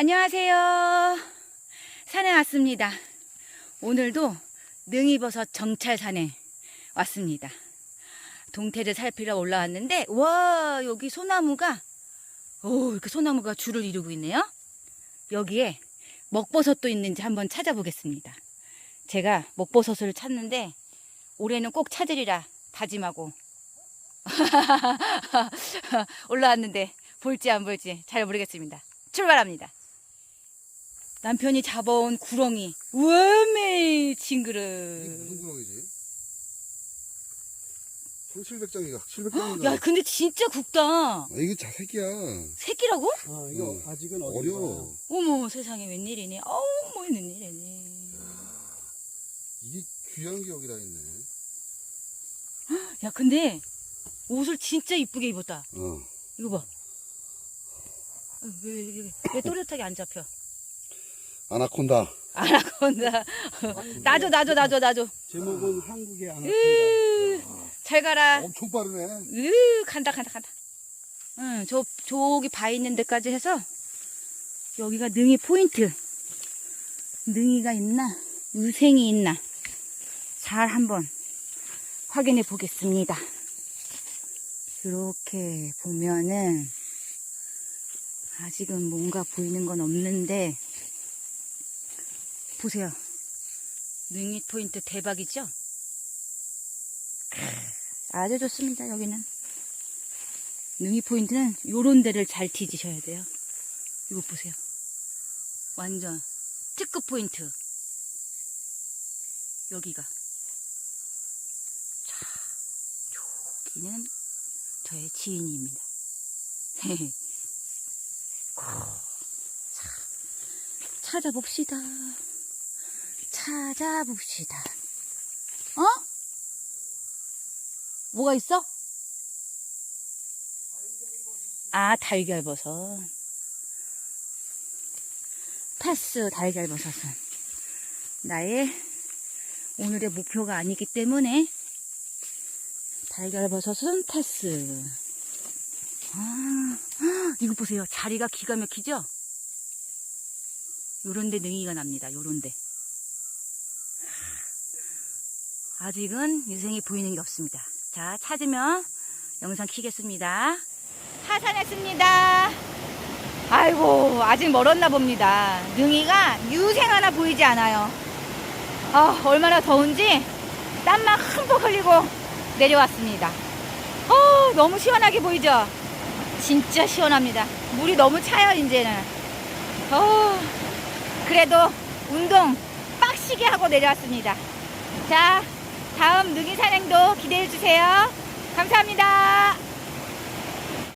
안녕하세요. 산에 왔습니다. 오늘도 능이버섯 정찰 산에 왔습니다. 동태를 살피러 올라왔는데, 와, 여기 소나무가, 오, 이렇게 소나무가 줄을 이루고 있네요. 여기에 먹버섯도 있는지 한번 찾아보겠습니다. 제가 먹버섯을 찾는데, 올해는 꼭 찾으리라 다짐하고 올라왔는데, 볼지 안 볼지 잘 모르겠습니다. 출발합니다. 남편이 잡아온 구렁이. 우메 이게 징그러. 무슨 구렁이지? 1700장이가 헉, 700장이가 야, 근데 진짜 굵다. 아, 이게 자 새끼야 새끼라고? 아, 이거 어. 아직은 어려 어려. 어머, 세상에 웬일이니? 어우, 뭐 웬일이니? 이게 귀한 게 여기다 있네 야, 근데 옷을 진짜 이쁘게 입었다. 어 이거 봐. 어, 왜, 왜, 왜, 왜 또렷하게 안 잡혀? 아나콘다 아나콘다. 나줘, 나줘, 나줘, 나줘. 제목은 한국의 아나콘다. 으, 잘 가라. 엄청 빠르네 으, 간다, 간다, 간다. 응, 저, 저기 바 있는 데까지 해서, 여기가 능이 포인트. 능이가 있나? 유생이 있나? 잘 한번 확인해 보겠습니다. 이렇게 보면은, 아직은 뭔가 보이는 건 없는데, 보세요. 능이 포인트 대박이죠? 아주 좋습니다, 여기는. 능이 포인트는 요런 데를 잘 뒤지셔야 돼요. 이거 보세요. 완전 특급 포인트. 여기가. 자, 여기는 저의 지인입니다. 자, 찾아봅시다. 찾아봅시다. 어? 뭐가 있어? 아, 달걀버섯. 패스, 달걀버섯은. 나의 오늘의 목표가 아니기 때문에, 달걀버섯은 패스. 아, 헉, 이거 보세요. 자리가 기가 막히죠? 요런데 능이가 납니다. 요런데. 아직은 유생이 보이는 게 없습니다. 자, 찾으면 영상 키겠습니다. 하산했습니다. 아이고, 아직 멀었나 봅니다. 능이가 유생 하나 보이지 않아요. 아, 얼마나 더운지 땀만 흠뻑 흘리고 내려왔습니다. 어, 너무 시원하게 보이죠? 진짜 시원합니다. 물이 너무 차요, 이제는. 어, 그래도 운동 빡시게 하고 내려왔습니다. 자, 다음 능이 산행도 기대해 주세요. 감사합니다.